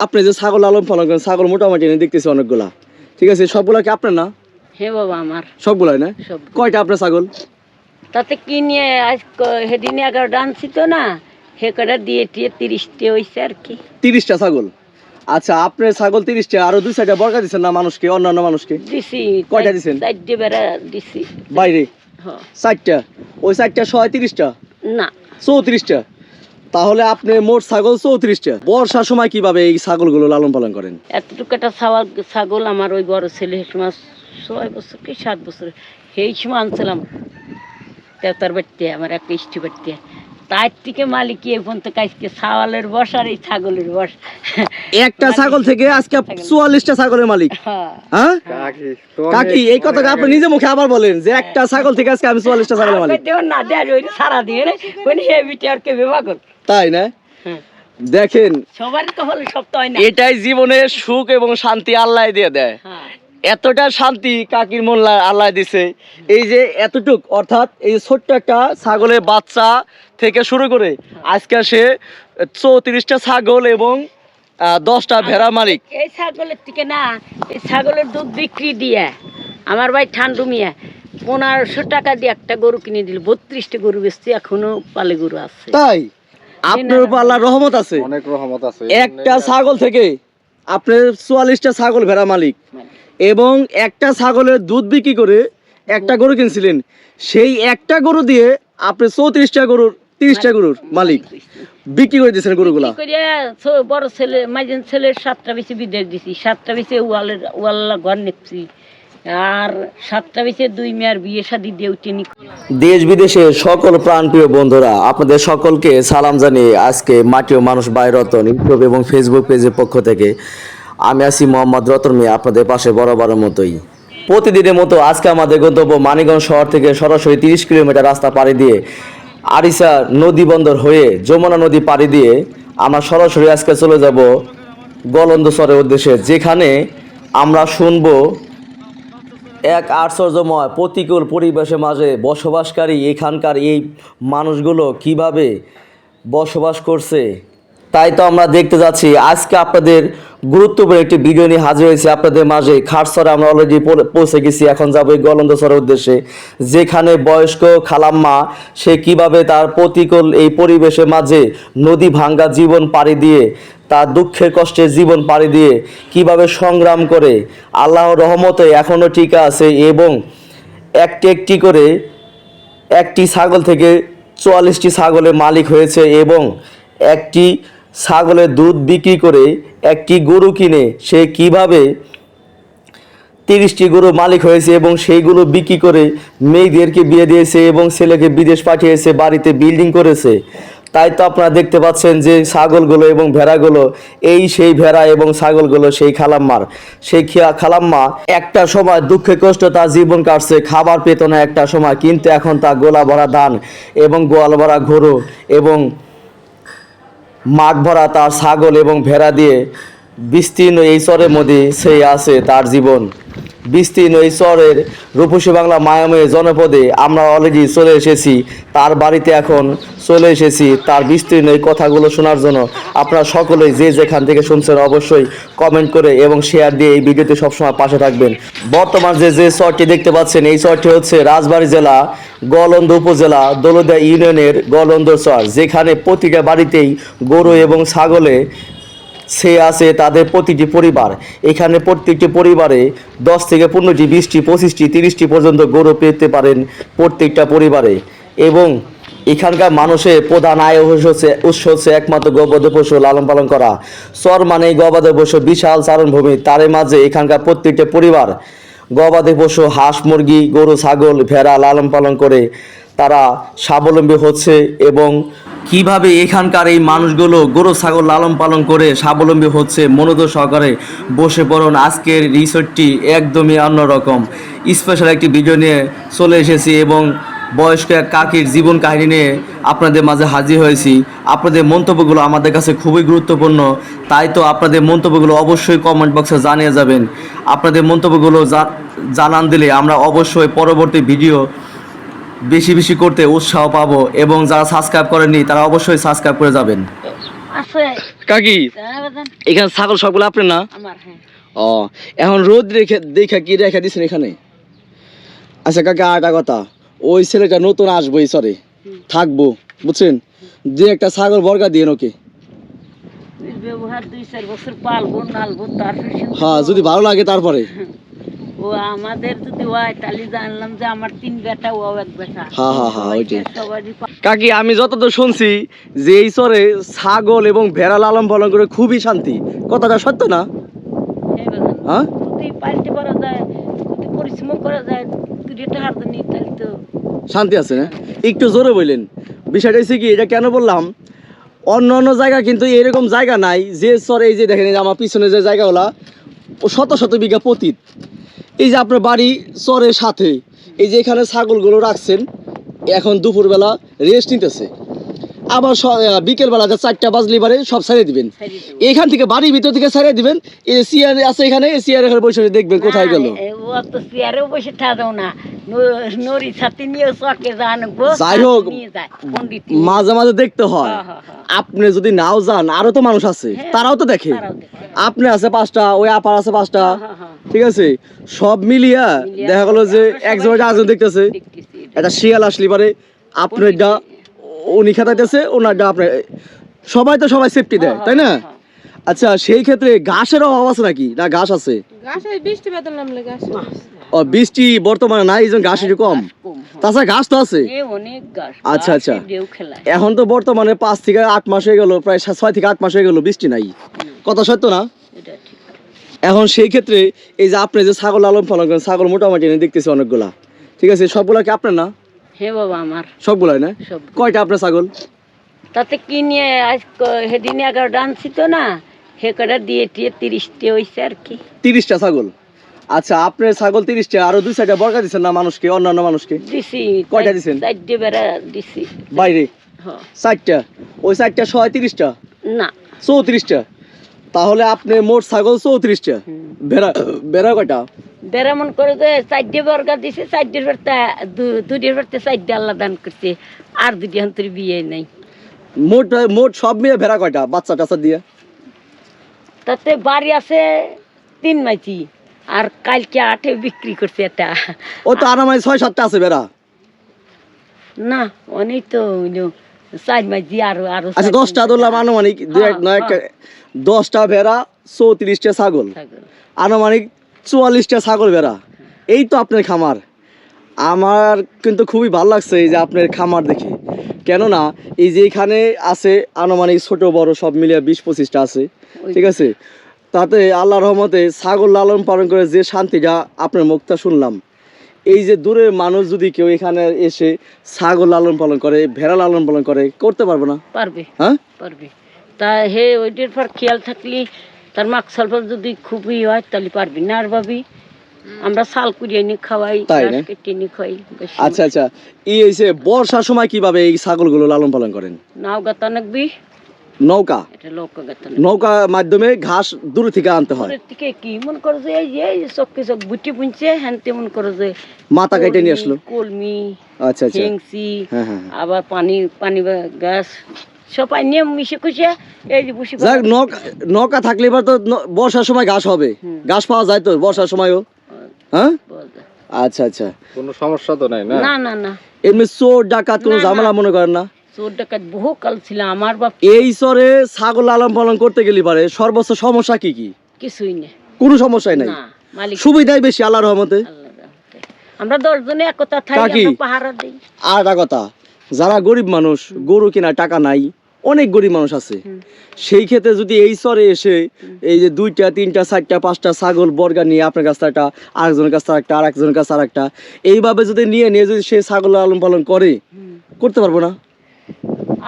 আপনি যে ছাগল লালন পালন করেন ছাগল মোটামুটি এনে দেখতেছি অনেকগুলা। ঠিক আছে সবগুলা কি আপনার না? হে বাবা আমার। সবগুলাই না? সব কয়টা আপনার ছাগল? তাতে কি নিয়ে আজ ক- সেদিন আনছি তো না হে কটা দিয়ে টিয়ে তিরিশটি হয়েছে আর কি। তিরিশটা ছাগল? আচ্ছা আপনার ছাগল তিরিশটা আরও দুই সাইডে বর্গা দিচ্ছেন না মানুষকে অন্যান্য মানুষকে? দিছি কয়টা দিছেন? চারটে বেড়া দিছি। বাইরে? হ। চারটা? ওই চারটা ছয় তিরিশটা? না। চৌত্রিশটা? তাহলে আপনি মোট ছাগল চৌত্রিশটা। বর্ষার সময় কীভাবে এই ছাগলগুলো লালন পালন করেন? এতটুকু একটা ছাগল ছাগল আমার ওই বড় ছেলে সময় ছয় বছর কি সাত বছর? সেই সময় আনছিলাম। তেতার বাড়িতে আমার একটা ইষ্টি বাড়িতে। তার থেকে মালিক এ পর্যন্ত কাজকে ছাওয়ালের বস আর এই ছাগলের বস একটা ছাগল থেকে আজকে চুয়াল্লিশটা ছাগলের মালিক। হ্যাঁ। হ্যাঁ? কাকি এই কথাটা আপনি নিজে মুখে আবার বলেন যে একটা ছাগল থেকে আজকে আমি চুয়াল্লিশটা ছাগলের মালিক। না দেয় ওই সারা দিয়ে ওই হে বিটে আর কে কর তাই না? দেখেন এটাই জীবনের সুখ এবং শান্তি আল্লাহ দিয়ে দেয়। হ্যাঁ। এতটা শান্তি কাকির মন লা- আল্লাহ দিছে। এই যে এতটুক অর্থাৎ এই ছোট্ট একটা ছাগলের বাচ্চা থেকে শুরু করে আজকে সে চৌত্রিশটা ছাগল এবং দশটা ভেড়া মালিক। এই ছাগলের থেকে না এই ছাগলের দুধ বিক্রি দিয়ে আমার ভাই ঠান্ডু মিয়া পনেরোশো টাকা দিয়ে একটা গরু কিনে দিল। বত্রিশটা গরু বেচছি এখনও পালে গরু আছে। তাই? আপনার উপর আল্লাহর রহমত আছে। অনেক রহমত আছে। একটা ছাগল থেকে আপনার চুয়াল্লিশটা ছাগল ভেড়া মালিক। এবং একটা ছাগলের দুধ বিক্রি করে একটা গরু কিনছিলেন। সেই একটা গরু দিয়ে আপনি চৌত্রিশটা গরুর তিরিশটা গরুর মালিক বিক্রি করে দিয়েছেন গরুগুলা। বড় ছেলে মাইজন ছেলের সাতটা বেশি বিদেশ দিছি সাতটা বেশি ওয়ালের ওয়াল্লা ঘর নিচ্ছি। আর সাতটা বেশি দুই বিয়ে দেশ বিদেশের সকল প্রাণপ্রিয় বন্ধুরা, আপনাদের সকলকে সালাম জানিয়ে আজকে মাটি ও মানুষ বাই রতন ইউটিউব এবং ফেসবুক পেজের পক্ষ থেকে আমি আছি মোহাম্মদ রতন মিয়া, আপনাদের পাশে বরাবরের মতোই। প্রতিদিনের মতো আজকে আমাদের গন্তব্য মানিগঞ্জ শহর থেকে সরাসরি তিরিশ কিলোমিটার রাস্তা পাড়ি দিয়ে আরিসা নদী বন্দর হয়ে যমুনা নদী পাড়ি দিয়ে আমরা সরাসরি আজকে চলে যাব গলন্দসরের উদ্দেশ্যে, যেখানে আমরা শুনব এক আশ্চর্যময় প্রতিকূল পরিবেশের মাঝে বসবাসকারী এখানকার এই মানুষগুলো কীভাবে বসবাস করছে, তাই তো আমরা দেখতে যাচ্ছি। আজকে আপনাদের গুরুত্বপূর্ণ একটি ভিডিও নিয়ে হাজির হয়েছে আপনাদের মাঝে। খাটসরে আমরা অলরেডি পৌঁছে গেছি, এখন যাব এই গলন্দসরের উদ্দেশ্যে। যেখানে বয়স্ক খালাম্মা, সে কীভাবে তার প্রতিকূল এই পরিবেশের মাঝে নদী ভাঙ্গা জীবন পাড়ি দিয়ে তার দুঃখের কষ্টে জীবন পাড়ি দিয়ে কীভাবে সংগ্রাম করে, আল্লাহর রহমতে এখনও টিকা আছে এবং একটি একটি করে একটি ছাগল থেকে চুয়াল্লিশটি ছাগলের মালিক হয়েছে এবং একটি ছাগলের দুধ বিক্রি করে একটি গরু কিনে সে কীভাবে তিরিশটি গরু মালিক হয়েছে এবং সেইগুলো বিক্রি করে মেয়েদেরকে বিয়ে দিয়েছে এবং ছেলেকে বিদেশ পাঠিয়েছে, বাড়িতে বিল্ডিং করেছে। তাই তো আপনারা দেখতে পাচ্ছেন যে ছাগলগুলো এবং ভেড়াগুলো, এই সেই ভেড়া এবং ছাগলগুলো সেই খালাম্মার। সেই খেয়া খালাম্মা একটা সময় দুঃখে কষ্ট তার জীবন কাটছে, খাবার পেত না একটা সময়, কিন্তু এখন তা গোলা ভরা ধান এবং গোয়াল ভরা গরু এবং মাঘ ভরা তার ছাগল এবং ভেড়া দিয়ে বিস্তীর্ণ এই চরের মধ্যে সেই আছে তার জীবন। বিস্তীর্ণ এই চরের রূপসী বাংলা মায়াময়ে জনপদে আমরা অলরেডি চলে এসেছি, তার বাড়িতে এখন চলে এসেছি, তার বিস্তীর্ণ এই কথাগুলো শোনার জন্য। আপনারা সকলেই যে যেখান থেকে শুনছেন অবশ্যই কমেন্ট করে এবং শেয়ার দিয়ে এই ভিডিওতে সবসময় পাশে থাকবেন। বর্তমান যে যে চরটি দেখতে পাচ্ছেন, এই চরটি হচ্ছে রাজবাড়ী জেলা, গলন্দ উপজেলা দলদা ইউনিয়নের গলন্দ চর যেখানে প্রতিটা বাড়িতেই গরু এবং ছাগলে সে আছে তাদের প্রতিটি পরিবার। এখানে প্রত্যেকটি পরিবারে দশ থেকে পনেরোটি, বিশটি, পঁচিশটি, তিরিশটি পর্যন্ত গরু পেতে পারেন প্রত্যেকটা পরিবারে। এবং এখানকার মানুষের প্রধান আয় হচ্ছে, উৎস হচ্ছে একমাত্র গবাদি পশু লালন পালন করা। চর মানে গবাদি পশু, বিশাল চারণভূমি। তার মাঝে এখানকার প্রত্যেকটা পরিবার গবাদি পশু, হাঁস, মুরগি, গরু, ছাগল, ভেড়া লালন পালন করে তারা স্বাবলম্বী হচ্ছে এবং কীভাবে এখানকার এই মানুষগুলো গরু, ছাগল লালন পালন করে স্বাবলম্বী হচ্ছে, মনোযোগ সহকারে বসে পড়ুন। আজকের রিসোর্টটি একদমই অন্যরকম। স্পেশাল একটি ভিডিও নিয়ে চলে এসেছি এবং বয়স্ক এক কাকির জীবন কাহিনী নিয়ে আপনাদের মাঝে হাজির হয়েছি। আপনাদের মন্তব্যগুলো আমাদের কাছে খুবই গুরুত্বপূর্ণ। তাই তো আপনাদের মন্তব্যগুলো অবশ্যই কমেন্ট বক্সে জানিয়ে যাবেন। আপনাদের মন্তব্যগুলো জানান দিলে আমরা অবশ্যই পরবর্তী ভিডিও বেশি বেশি করতে উৎসাহ পাবো এবং যারা সাবস্ক্রাইব করেননি তারা অবশ্যই সাবস্ক্রাইব করে যাবেন। আছে কাকি হ্যাঁ এখানে ছাগল সবগুলো আপনার না? আমার হ্যাঁ। ও এখন রোদ রেখে দেখা কি রেখে দিছেন এখানে? আচ্ছা কাকা আটা কথা। ওই ছেলেটা নতুন আসব সরে থাকব বুঝছেন? যে একটা ছাগল বর্গা দিয়ে ওকে। ওই ব্যবহার দুই চার বছর পালবো নালবো তারপর শুধু হ্যাঁ যদি ভালো লাগে তারপরে। ও আমাদের যদি হয় তাহলে জানলাম যে আমার তিন বেটা ও এক বেটা। হ্যাঁ, হ্যাঁ, হ্যাঁ, ওইটাই। সবারই কাকি আমি যতদূর শুনছি যে এই চরে ছাগল এবং ভেড়া লালন পালন করে খুবই শান্তি। কথাটা সত্য না? হ্যাঁ। হ্যাঁ? পাল্টে করা যায় যদি পরিশ্রম করা যায় তুই এটা হারতে নি তাহলে তো শান্তি আছে না? একটু জোরে বললেন। বিষয়টা হচ্ছে কি এটা কেন বললাম? অন্য অন্য জায়গা কিন্তু এরকম জায়গা নাই যে চরে এই যে দেখেন যে আমার পিছনে যে জায়গাগুলা ও শত শত বিঘা পতিত। এই যে আপনার বাড়ি চরের সাথে এই যে এখানে ছাগলগুলো রাখছেন এখন দুপুরবেলা রেস্ট নিতেছে। আবার বিকেলবেলা যে চারটা বাজলি বারে সব ছাড়িয়ে দিবেন। এখান থেকে বাড়ির ভিতর থেকে ছাড়িয়ে দিবেন। এই যে চেয়ার আছে এখানে চেয়ার এখানে বসে দেখবেন কোথায় গেল। চেয়ারেও বসে থাকো না। যাই হোক, মাঝে মাঝে দেখতে হয়। হ্যাঁ, হ্যাঁ। আপনি যদি নাও যান আরও তো মানুষ আছে। তারাও তো দেখে। আপনি আছে পাঁচটা ওই আপার আছে পাঁচটা। ঠিক আছে? সব মিলিয়া দেখা গেলো যে একজন সবাই একজন দেখতেছে। এটা। একটা শিয়াল আসলি পারে আপনারটা উনি খেতাইতেছে ওনারটা আপনার সবাই তো সবাই সেফটি দেয় হ্যাঁ, তাই না? হ্যাঁ, হ্যাঁ। আচ্ছা সেই ক্ষেত্রে ঘাসের অভাব আছে নাকি? না ঘাস আছে? ও বৃষ্টি বর্তমানে নাই এই জন্য ঘাস একটু কম। তাছাড়া ঘাস তো আছে। এ অনেক গাছ আচ্ছা, আচ্ছা। এখন তো বর্তমানে পাঁচ থেকে আট মাস হয়ে গেল প্রায় ছয় থেকে আট মাস হয়ে গেল বৃষ্টি নাই। কথা সত্য না? এখন সেই ক্ষেত্রে এই যে আপনি যে ছাগল লালন পালন করেন ছাগল মোটামুটি এনে দেখতেছি অনেকগুলা। ঠিক আছে সবগুলা কি আপনার না? হে বাবা আমার। সবগুলাই না? কয়টা আপনার ছাগল? তাতে কি নিয়ে আজ সেদিন এগারোটা আনছি তো না হে কটা দিয়ে টিয়ে তিরিশটি হয়েছে আর কি। তিরিশটা ছাগল? আচ্ছা আপনার ছাগল তিরিশটা আরও দুই সাইডে বর্গা দিচ্ছেন না মানুষকে অন্যান্য মানুষকে? দিছি কয়টা দিছেন? চারটে বেড়া দিছি। বাইরে? হ্যাঁ। ষাটটা ওই ষাটটা ছয় তিরিশটা? না। চৌত্রিশটা? তাহলে আপনি মোট ছাগল চৌত্রিশটা। বেড়া বেড়া কয়টা? বেড়া মন করে যে চারটে বর্গা দিছে চারটের বেড়তে দুটির বেড়তে চারটে আল্লাহ দান করছে আর দুটি অন্তর বিয়ে নাই। মোট মোট সব মিলে ভেড়া কয়টা বাচ্চা টাচ্চা দিয়ে? তাতে বাড়ি আছে তিন মাইচি আর কালকে আটে বিক্রি করছে এটা ও তো আরামাই ছয় সাতটা আছে বেড়া। না অনেক তো আরও আরও আচ্ছা দশটা ধরলাম আনুমানিক এক হ্যাঁ, নয় হ্যাঁ। দশটা ভেড়া চৌত্রিশটা ছাগল। ছাগল। আনুমানিক চুয়াল্লিশটা ছাগল ভেড়া। এই তো আপনার খামার। আমার কিন্তু খুবই ভালো লাগছে এই যে আপনার খামার দেখে। কেননা এই যে এখানে আছে আনুমানিক ছোট বড় সব মিলিয়ে বিশ পঁচিশটা আছে। ঠিক আছে? তাতে আল্লাহ রহমতে ছাগল লালন পালন করে যে শান্তিটা আপনার মুখটা শুনলাম। এই যে দূরের মানুষ যদি কেউ এখানে এসে ছাগল লালন পালন করে ভেড়া লালন পালন করে করতে পারবে না? পারবে। হ্যাঁ? পারবে। তা হে ওইটার পর খেয়াল থাকলে তার মাক সালফাল যদি খুবই হয় তাহলে পারবি না আর ভাবি। আমরা শাল কুড়িয়ে নিয়ে খাওয়াই তাই না? কেটে নিয়ে খাওয়াই আচ্ছা আচ্ছা। ই এসে বর্ষার সময় কীভাবে এই ছাগলগুলো লালন পালন করেন? নাও গাতা নাকবি। নৌকা। নৌকা মাধ্যমে ঘাস দূর থেকে আনতে হয়। থেকে কি? মনে করো যে এই যে চক্কে চক বুটি বুনছে হ্যান্তে মনে করো যে মাথা কেটে নিয়ে আসলো। কলমি, আচ্ছা আচ্ছা। হেংসি হ্যাঁ হ্যাঁ আবার পানি পানি গাছ সব নিয়ে মিশে খুশে এই যে বসে যাক নৌকা নৌকা থাকলে এবার তো বর্ষার সময় ঘাস হবে। ঘাস পাওয়া যায় তো বর্ষার সময়ও। হ্যাঁ? আচ্ছা আচ্ছা। কোনো সমস্যা তো নাই না? না না এমনি চোর ডাকাত কোনো। ঝামেলা মনে করেন না? চোর ডাকাত বহু কাল ছিল আমার বাপ এই ছাগল লালন পালন করতে গেলে পারে সর্বোচ্চ সমস্যা কি কি? কিছুই নেই। কোনো সমস্যাই নাই? না মালিক সুবিধাই বেশি আল্লাহর রহমতে। আল্লাহর রহমতে। আমরা দশজনে একতা থাকি কাকি? আমরা পাহারা দিই। আর একটা কথা যারা গরিব মানুষ গরু কেনার টাকা নাই অনেক গরিব মানুষ আছে। হুম। সেই ক্ষেত্রে যদি এই চরে এসে এই যে দুইটা তিনটা চারটা পাঁচটা ছাগল বর্গা নিয়ে আপনার কাছ থেকে একটা আরেকজনের কাছ থেকে একটা আরেকজনের কাছে আর একটা এইভাবে যদি নিয়ে নিয়ে যদি সে ছাগল লালন পালন করে করতে পারব না?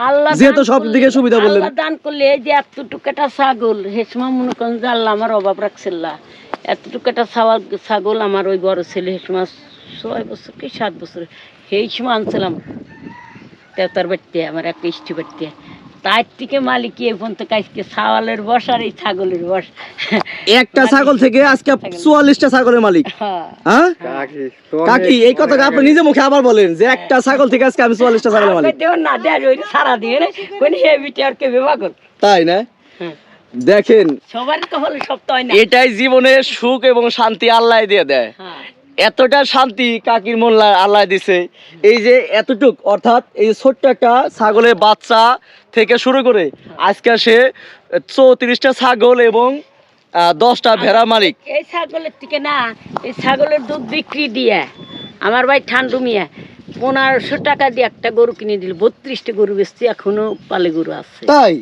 আল্লাহ যেহেতু সব দিকে সুবিধা বললেন। আল্লাহ দান করলে এই যে এতটুকু একটা ছাগল হেসমা মনে করেন যে আল্লাহ আমার অভাব রাখছিল্লা। এতটুকু একটা ছাগল ছাগল আমার ওই বড় ছেলে হেসমা ছয় বছর কি সাত বছর সেই সময় আনছিলাম। তেতার বাড়িতে আমার একটা ইষ্টি বাড়িতে। তার থেকে মালিক এই পর্যন্ত আজকে ছাওয়ালের বস আর এই ছাগলের বস? একটা ছাগল থেকে আজকে চুয়াল্লিশটা ছাগলের মালিক। হ্যাঁ। হ্যাঁ? কাকি কাকি এই কথাটা আপনি নিজে মুখে আবার বলেন যে একটা ছাগল থেকে আজকে আমি চুয়াল্লিশটা ছাগলের মালিক। দেও না ওই সারা দিয়ে রে। কোন কে বিভাগল তাই না? হ্যাঁ। দেখেন সবারই তো হলে সব তো না। এটাই জীবনে সুখ এবং শান্তি আল্লাহ দিয়ে দেয়। হ্যাঁ। এতটা শান্তি কাকির মন লা- আল্লাহ দিছে। এই যে এতটুক অর্থাৎ এই ছোট্ট একটা ছাগলের বাচ্চা থেকে শুরু করে আজকে সে চৌত্রিশটা ছাগল এবং দশটা ভেড়া মালিক। এই ছাগলের থেকে না এই ছাগলের দুধ বিক্রি দিয়ে আমার ভাই ঠান্ডু মিয়া পনেরোশো টাকা দিয়ে একটা গরু কিনে দিল বত্রিশটা গরু বেচছি এখনও পালে গরু আছে। তাই?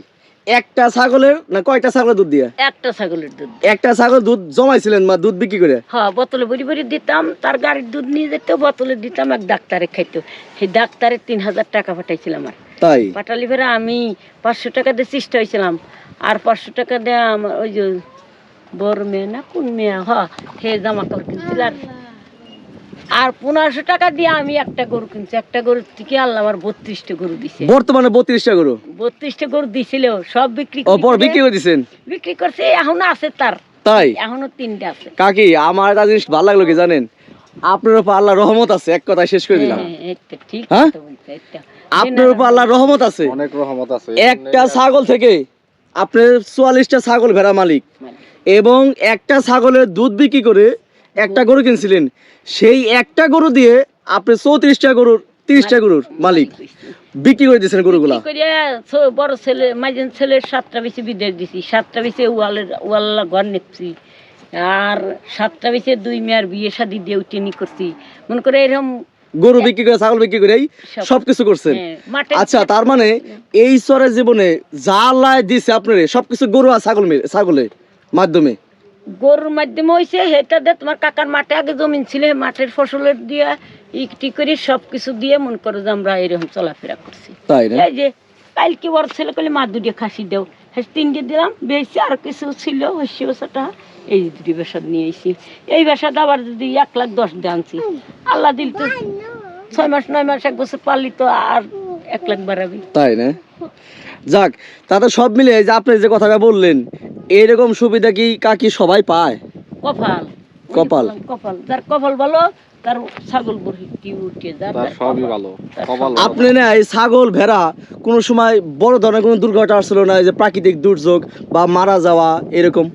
একটা ছাগলের না কয়টা ছাগলের দুধ দিয়ে? একটা ছাগলের দুধ একটা ছাগল দুধ জমাইছিলেন মা দুধ বিক্রি করে? হ্যাঁ বোতলে ভরি ভরি দিতাম তার গাড়ির দুধ নিয়ে যেত বোতলে দিতাম এক ডাক্তারে খাইতো। সেই ডাক্তারে তিন হাজার টাকা পাঠাইছিলাম আর তাই? পাঠালি ফেরা আমি পাঁচশো টাকা দিয়ে চেষ্টা হয়েছিলাম। আর পাঁচশো টাকা দিয়ে আমার ওই যে বড় মেয়ে না কোন মেয়ে? হ হে জামা কাপড় কিনছিল আর আর পনেরোশো টাকা দিয়ে আমি একটা গরু কিনছি। একটা গরুর থেকে আল্লাহ আমার বত্রিশটা গরু দিছে। বর্তমানে বত্রিশটা গরু? বত্রিশটা গরু দিছিল সব বিক্রি ও বিক্রি করে দিচ্ছেন বিক্রি করছে এখনও আছে তার। তাই? এখনও তিনটা আছে। কাকি আমার একটা জিনিস ভালো লাগল কি জানেন? আপনার উপর আল্লাহ রহমত আছে এক কথায় শেষ করে দিলাম। হ্যাঁ, এই তো ঠিক হ্যাঁ? আপনার উপর আল্লাহ রহমত আছে। অনেক রহমত আছে। একটা ছাগল থেকে আপনি চুয়াল্লিশটা ছাগল ভেড়া মালিক। এবং একটা ছাগলের দুধ বিক্রি করে একটা গরু কিনছিলেন। সেই একটা গরু দিয়ে আপনি চৌত্রিশটা গরুর তিরিশটা গরুর মালিক বিক্রি করে দিয়েছেন গরুগুলা। বড় ছেলে মাঝের ছেলের সাতটা বেশি বিদেশ দিছি। সাতটা বেশি ওয়ালের ওয়াল্লা ঘর নিচ্ছি। আর সাতটা বেশি দুই মেয়ের বিয়ে শাদি দিয়ে উঠেনি করছি। মনে করে এরকম গরু বিক্রি করে ছাগল বিক্রি সব- সবকিছু করছেন। হ্যাঁ, আচ্ছা তার মানে এই স্তরের জীবনে যা আল্লাহ দিছে আপনার সবকিছু গরু আর ছাগল মিলে ছাগলের মাধ্যমে? গরুর মাধ্যমে হয়েছে সেটা দিয়ে তোমার কাকার মাঠে আগে জমিন ছিল মাঠের ফসলের দিয়ে ইকটি করে সব কিছু দিয়ে মনে করো যে আমরা এরকম চলাফেরা করছি। তাই না? এই যে কালকে বড় ছেলে করলে মা দুটি খাসি দেও। হ্যাঁ তিনটে দিলাম বেশি আর কিছু ছিল হসি বেসাটা এই দুটি বেসাদ নিয়ে এসেছি। এই বেসাদ আবার যদি এক লাখ দশ দিয়ে আনছি। আল্লাহ দিল তো ছয় মাস নয় মাস এক বছর পারলি তো আর এক লাখ বাড়াবি। তাই না? যাক তাতে সব মিলে এই যে আপনি যে কথাটা বললেন এরকম সুবিধা কি কাকি সবাই পায়? কপাল। কপাল। কপাল। যার কপাল ভালো তার ছাগল উঠে সবই ভালো আপনি না এই ছাগল ভেড়া কোনো সময় বড় ধরনের কোনো দুর্ঘটনা না যে প্রাকৃতিক দুর্যোগ বা মারা যাওয়া এরকম?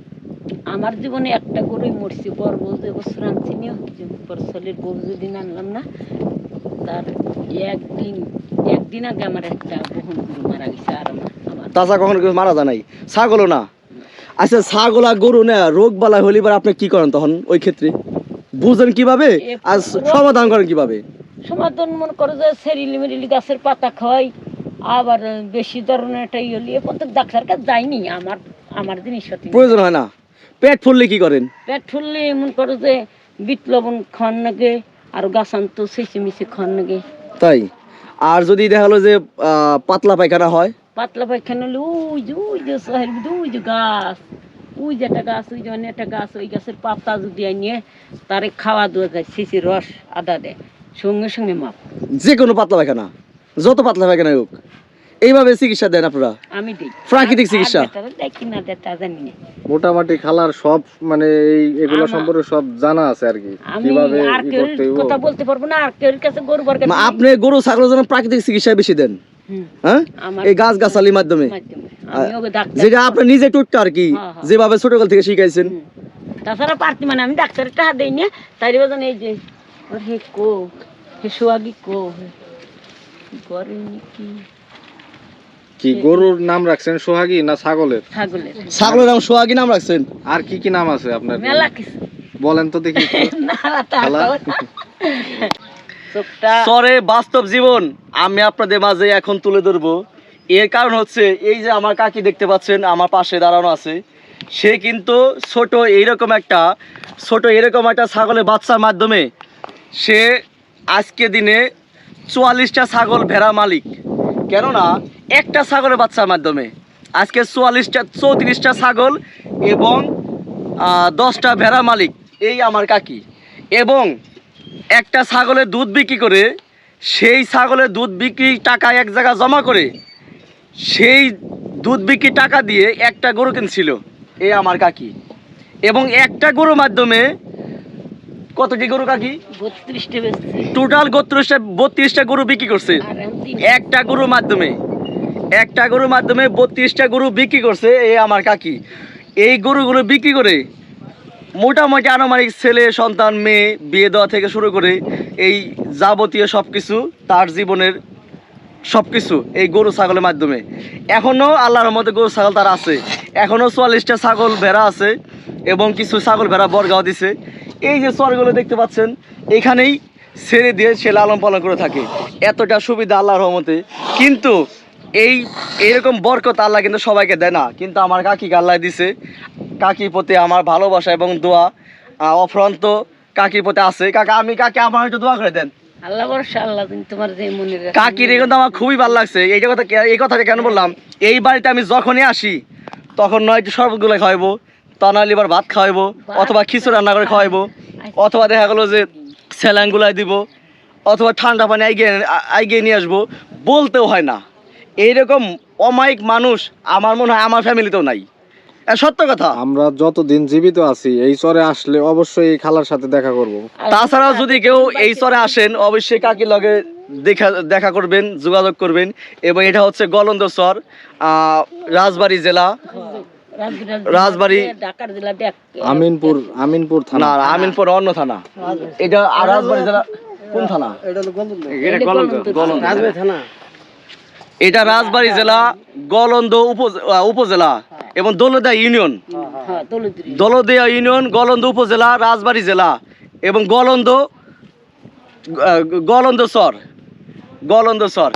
আমার জীবনে একটা গরুই মরছি বড় বউ যে বছর আনছি বউ যেদিন আনলাম না তার একদিন একদিন আগে আমার একটা বহুন গরু মারা গেছে আর আমার তাছাড়া কখনো কেউ মারা যায় নাই? ছাগলও না। আচ্ছা ছাগল আর গরু না রোগ বালা হলে এবার আপনি কি করেন তখন ওই ক্ষেত্রে? বুঝেন কীভাবে? আর সমাধান করেন কীভাবে? সমাধান মনে করো যে সেরিলি মেরিলি গাছের পাতা খাওয়াই আবার বেশি ধরনের একটা ইয়ে লিয়ে পর্যন্ত ডাক্তার কাছে যাইনি আমার আমার জিনিস প্রয়োজন হয় না। পেট ফুললে কি করেন? পেট ফুললে মনে করো যে বিট লবণ খাওয়ার নাগে আর গাছ আনতো সেচে মিশে খাওয়ার নাগে। তাই? আর যদি দেখা হলো যে পাতলা পায়খানা হয়? পাতলা পায়খানা হলে ওই যে ওই যে ভিতরে ওই যে গাছ। ওই যে একটা গাছ ওই যে অনেক একটা গাছ ওই গাছের পাতা যদি আনিয়ে তারে খাওয়া দেওয়া যায় শিশি রস আদা দেয়। সঙ্গে সঙ্গে মাপ। যে কোনো পাতলা পায়খানা যত পাতলা পায়খানা হোক এইভাবে চিকিৎসা দেন আপনারা? আমি দিই। প্রাকৃতিক চিকিৎসা? তা জানি না। মোটামুটি খালার সব মানে এই এগুলো সম্পর্কে সব জানা আছে আর কি। কীভাবে। কথা বলতে পারব না আর কেউ কাছে গরু বর্গা আপনি গরু ছাগলের জন্য প্রাকৃতিক চিকিৎসা বেশি দেন হ্যাঁ? এই গাছ গাছালির মাধ্যমে। যেটা আপনি নিজে টুটটা আর কি হ্যাঁ, হ্যাঁ। যেভাবে ছোটকাল থেকে শিখাইছেন। তাছাড়া পারতি মানে আমি ডাক্তারের টাকা দেই না তাই বাজন এই যে ওর হে কো হে সোয়াগি কো করে নাকি কি? গরুর নাম রাখছেন সোহাগী না ছাগলের? ছাগলের। ছাগলের নাম সোহাগী নাম রাখছেন? আর কি কি নাম আছে আপনার? মেলা কিছু। বলেন তো দেখি সরে বাস্তব জীবন আমি আপনাদের মাঝে এখন তুলে ধরবো। এর কারণ হচ্ছে এই যে আমার কাকি দেখতে পাচ্ছেন, আমার পাশে দাঁড়ানো আছে। সে কিন্তু ছোট এইরকম একটা, ছোট এরকম একটা ছাগলের বাচ্চার মাধ্যমে সে আজকে দিনে চুয়াল্লিশটা ছাগল ভেড়া মালিক। কেননা, একটা ছাগলের বাচ্চার মাধ্যমে আজকে চুয়াল্লিশটা, চৌত্রিশটা ছাগল এবং দশটা ভেড়া মালিক এই আমার কাকি। এবং একটা ছাগলের দুধ বিক্রি করে, সেই ছাগলের দুধ বিক্রি টাকা এক জায়গায় জমা করে সেই দুধ বিক্রি টাকা দিয়ে একটা গরু কিনছিল এ আমার কাকি। এবং একটা গরুর মাধ্যমে কতটি গরু কাকি? টোটাল বত্রিশটা বত্রিশটা গরু বিক্রি করছে। একটা গরুর মাধ্যমে একটা গরুর মাধ্যমে বত্রিশটা গরু বিক্রি করছে এই আমার কাকি। এই গরুগুলো বিক্রি করে মোটামুটি আনুমানিক ছেলে সন্তান মেয়ে বিয়ে দেওয়া থেকে শুরু করে এই যাবতীয় সব কিছু তার জীবনের সব কিছু এই গরু ছাগলের মাধ্যমে। এখনও আল্লাহর মধ্যে গরু ছাগল তার আছে। এখনও চুয়াল্লিশটা ছাগল ভেড়া আছে এবং কিছু ছাগল ভেড়া বরগাও দিছে। এই যে চরগুলো দেখতে পাচ্ছেন, এখানেই ছেড়ে দিয়ে সে লালন পালন করে থাকে। এতটা সুবিধা আল্লাহর রহমতে। কিন্তু এই, এরকম বরকত আল্লাহ কিন্তু সবাইকে দেয় না। কিন্তু আমার কাকিকে আল্লাহ দিছে। কাকির প্রতি আমার ভালোবাসা এবং দোয়া অফ্রান্ত কাকির প্রতি আছে। কাকা, আমি কাকে, আমার একটু দোয়া করে দেন। আল্লাহ তোমার যে মনে কাকির এই কিন্তু আমার খুবই ভালো লাগছে। এই কথা এই কথাটা কেন বললাম? এই বাড়িতে আমি যখনই আসি তখন নয় একটু শরবতগুলো খাওয়াইবো তা নাহলে এবার ভাত খাওয়াইবো অথবা খিচুড়ি রান্না করে খাওয়াইবো অথবা দেখা গেলো যে স্যালাইনগুলাই দিব অথবা ঠান্ডা পানি আইগিয়ে নিয়ে আসব বলতেও হয় না। এইরকম অমায়িক মানুষ আমার মনে হয় আমার ফ্যামিলিতেও নাই। সত্য কথা। আমরা যতদিন জীবিত আছি এই চরে আসলে অবশ্যই এই খালার সাথে দেখা করব। তাছাড়াও যদি কেউ এই চরে আসেন অবশ্যই কাকির লগে দেখা দেখা করবেন যোগাযোগ করবেন। এবং এটা হচ্ছে গলন্দ চর আহ, রাজবাড়ী জেলা। রাজবাড়ী- আমিনপুর আমিনপুর না থানা আমিনপুর অন্য থানা। এটা আর রাজবাড়ী জেলা কোন থানা? এটা রাজবাড়ী জেলা, গলন্দ উপ- উপজেলা এবং দলদা ইউনিয়ন। দলদিয়া ইউনিয়ন, গলন্দ উপজেলা, রাজবাড়ী জেলা এবং গলন্দ গলন্দ সর। গলন্দ চর